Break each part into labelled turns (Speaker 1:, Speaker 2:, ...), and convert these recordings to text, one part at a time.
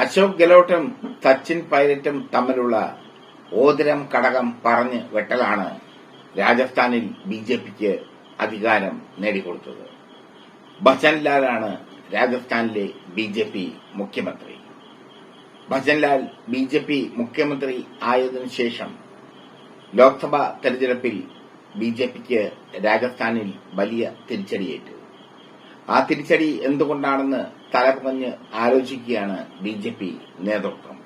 Speaker 1: അശോക് ഗെലോട്ടും സച്ചിൻ പൈലറ്റും തമ്മിലുള്ള ഓതിരം കടകം പറഞ്ഞ് വെട്ടലാണ് രാജസ്ഥാനിൽ ബി ജെ പിക്ക് അധികാരം നേടിക്കൊടുത്തത്. ഭജൻലാലാണ് രാജസ്ഥാനിലെ ബി ജെ പി മുഖ്യമന്ത്രി. ഭജൻലാൽ ബി ജെ പി മുഖ്യമന്ത്രി ആയതിനു ശേഷം ലോക്സഭാ തെരഞ്ഞെടുപ്പിൽ ബി ജെ പിക്ക് രാജസ്ഥാനിൽ വലിയ തിരിച്ചടിയേറ്റു. ആ തിരിച്ചടി എന്തുകൊണ്ടാണെന്ന് തലപുകഞ്ഞ് ആലോചിക്കുകയാണ് ബി ജെ പി നേതൃത്വം.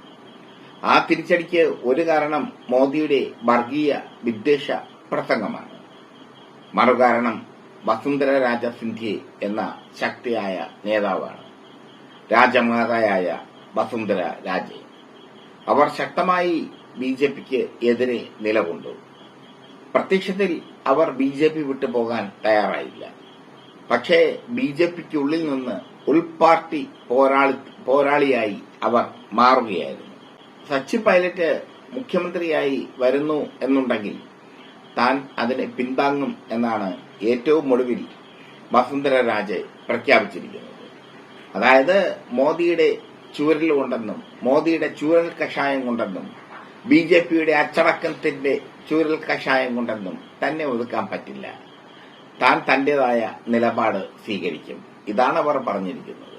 Speaker 1: ആ തിരിച്ചടിക്ക് ഒരു കാരണം മോദിയുടെ വർഗീയ വിദ്വേഷ പ്രസംഗമാണ്. മറുകാരണം വസുന്ധര രാജ സിന്ധ്യ എന്ന ശക്തിയായ നേതാവാണ്. രാജമാതായായ വസുന്ധര രാജെ. അവർ ശക്തമായി ബി ജെ പിക്ക് എതിരെ നിലകൊണ്ടു. പ്രത്യക്ഷത്തിൽ അവർ ബി ജെ പി വിട്ടുപോകാൻ തയ്യാറായില്ല. പക്ഷേ ബി ജെ പിക്ക് ഉള്ളിൽ നിന്ന് ഉൾപാർട്ടി പോരാളി പോരാളിയായി അവർ മാറുകയായിരുന്നു. സച്ചിൻ പൈലറ്റ് മുഖ്യമന്ത്രിയായി വരുന്നു എന്നുണ്ടെങ്കിൽ താൻ അതിനെ പിന്താങ്ങും എന്നാണ് ഏറ്റവും ഒടുവിൽ വസുന്ധര രാജെ പ്രഖ്യാപിച്ചിരിക്കുന്നത്. അതായത് മോദിയുടെ ചൂരൽ കൊണ്ടെന്നും മോദിയുടെ ചൂരൽ കഷായം കൊണ്ടെന്നും ബി ജെ പിയുടെ അച്ചടക്കത്തിന്റെ ചൂരൽ കഷായം കൊണ്ടെന്നും തന്നെ ഒതുക്കാൻ പറ്റില്ല. താൻ തന്റേതായ നിലപാട് സ്വീകരിക്കും. ഇതാണ് അവർ പറഞ്ഞിരിക്കുന്നത്.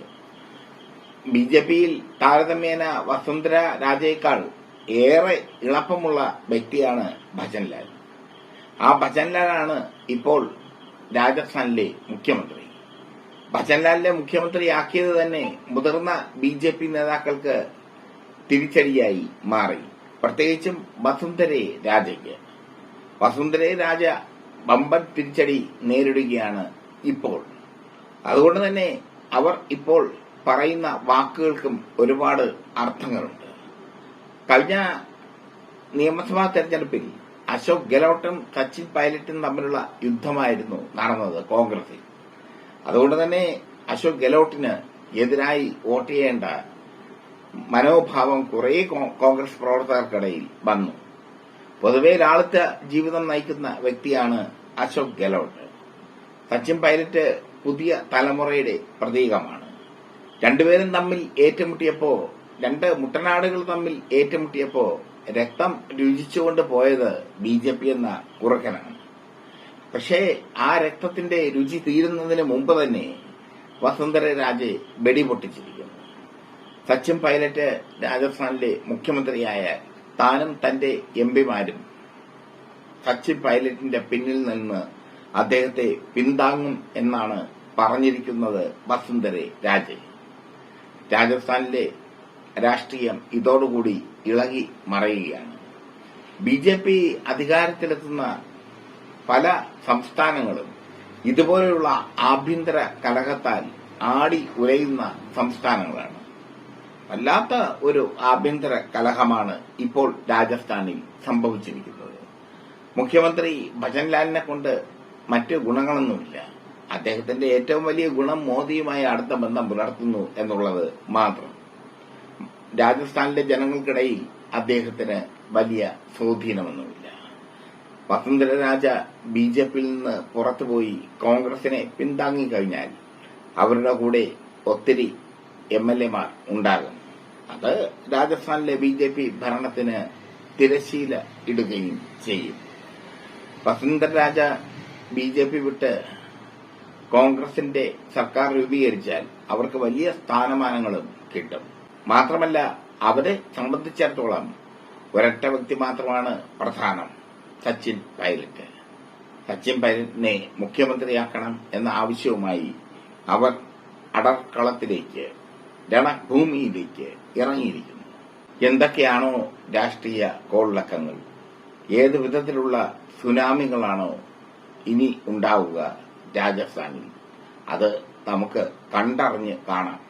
Speaker 1: ബി ജെ പിയിൽ താരതമ്യേന വസുന്ധര രാജയേക്കാൾ ഏറെ ഇളപ്പമുള്ള വ്യക്തിയാണ് ഭജൻലാൽ ആ ഭജൻലാലാണ് ഇപ്പോൾ രാജസ്ഥാനിലെ മുഖ്യമന്ത്രി. ഭജൻലാലിനെ മുഖ്യമന്ത്രിയാക്കിയത് തന്നെ മുതിർന്ന ബി ജെ പി നേതാക്കൾക്ക് തിരിച്ചടിയായി മാറി. പ്രത്യേകിച്ചും വസുന്ധരെ രാജയ്ക്ക്. വസുന്ധരെ രാജ വമ്പൻ തിരിച്ചടി നേരിടുകയാണ് ഇപ്പോൾ. അതുകൊണ്ട് തന്നെ അവർ ഇപ്പോൾ പറയുന്ന വാക്കുകൾക്കും ഒരുപാട് അർത്ഥങ്ങളുണ്ട്. കഴിഞ്ഞ നിയമസഭാ തെരഞ്ഞെടുപ്പിൽ അശോക് ഗെലോട്ടും സച്ചിൻ പൈലറ്റും തമ്മിലുള്ള യുദ്ധമായിരുന്നു നടന്നത് കോൺഗ്രസിൽ. അതുകൊണ്ട് തന്നെ അശോക് ഗെലോട്ടിന് എതിരായി വോട്ട് ചെയ്യേണ്ട മനോഭാവം കുറെ കോൺഗ്രസ് പ്രവർത്തകർക്കിടയിൽ വന്നു. പൊതുവെ ലാളിത്ത ജീവിതം നയിക്കുന്ന വ്യക്തിയാണ് അശോക് ഗെലോട്ട്. സച്ചിൻ പൈലറ്റ് പുതിയ തലമുറയുടെ പ്രതീകമാണ്. രണ്ടുപേരും തമ്മിൽ ഏറ്റുമുട്ടിയപ്പോ രണ്ട് മുട്ടനാടുകൾ തമ്മിൽ ഏറ്റുമുട്ടിയപ്പോ രക്തം രുചിച്ചുകൊണ്ട് പോയത് ബി ജെ പി എന്ന കുറുക്കനാണ്. പക്ഷേ ആ രക്തത്തിന്റെ രുചി തീരുന്നതിന് മുമ്പ് തന്നെ വസുന്ധര രാജെ വെടിപൊട്ടിച്ചിരിക്കുന്നു. സച്ചിൻ പൈലറ്റ് രാജസ്ഥാനിലെ മുഖ്യമന്ത്രിയായ താനും തന്റെ എം പിമാരും സച്ചിൻ പൈലറ്റിന്റെ പിന്നിൽ നിന്ന് അദ്ദേഹത്തെ പിന്താങ്ങും എന്നാണ് പറഞ്ഞിരിക്കുന്നത് വസുന്ധരെ രാജെ രാജസ്ഥാനിലെ രാഷ്ട്രീയം ഇതോടുകൂടി ഇളകി മറയുകയാണ്. ബി ജെ പി അധികാരത്തിലെത്തുന്ന പല സംസ്ഥാനങ്ങളും ഇതുപോലെയുള്ള ആഭ്യന്തര കലഹത്താൽ ആടി ഉലയുന്ന സംസ്ഥാനങ്ങളാണ്. വല്ലാത്ത ഒരു ആഭ്യന്തര കലഹമാണ് ഇപ്പോൾ രാജസ്ഥാനിൽ സംഭവിച്ചിരിക്കുന്നത്. മുഖ്യമന്ത്രി ഭജൻലാലിനെ കൊണ്ട് മറ്റ് ഗുണങ്ങളൊന്നുമില്ല. അദ്ദേഹത്തിന്റെ ഏറ്റവും വലിയ ഗുണം മോദിയുമായി അടുത്ത ബന്ധം പുലർത്തുന്നു എന്നുള്ളത് മാത്രം. രാജസ്ഥാനിലെ ജനങ്ങൾക്കിടയിൽ അദ്ദേഹത്തിന് വലിയ സ്വാധീനമൊന്നുമില്ല. വസുന്ധര രാജ ബി ജെ പിയിൽ നിന്ന് പുറത്തുപോയി കോൺഗ്രസിനെ പിന്താങ്ങിക്കഴിഞ്ഞാൽ അവരുടെ കൂടെ ഒത്തിരി എം എൽ എമാർ ഉണ്ടാകും. അത് രാജസ്ഥാനിലെ ബി ജെ പി ഭരണത്തിന് തിരശീല ഇടുകയും ചെയ്യും. Vasundhara Raje B J P വിട്ട് കോൺഗ്രസിന്റെ സർക്കാർ രൂപീകരിച്ചാൽ അവർക്ക് വലിയ സ്ഥാനമാനങ്ങളും കിട്ടും. മാത്രമല്ല അവരെ സംബന്ധിച്ചിടത്തോളം ഒരൊറ്റ വ്യക്തി മാത്രമാണ് പ്രധാനം സച്ചിൻ പൈലറ്റ്. സച്ചിൻ പൈലറ്റിനെ മുഖ്യമന്ത്രിയാക്കണം എന്ന ആവശ്യവുമായി അവർ അടർക്കളത്തിലേക്ക് രണഭൂമിയിലേക്ക് ഇറങ്ങിയിരിക്കുന്നു. എന്തൊക്കെയാണോ രാഷ്ട്രീയ കോളിളക്കങ്ങൾ? ഏത് വിധത്തിലുള്ള സുനാമികളാണോ ഇനി ഉണ്ടാവുക രാജസ്ഥാനിൽ? അത് നമുക്ക് കണ്ടറിഞ്ഞ് കാണാം.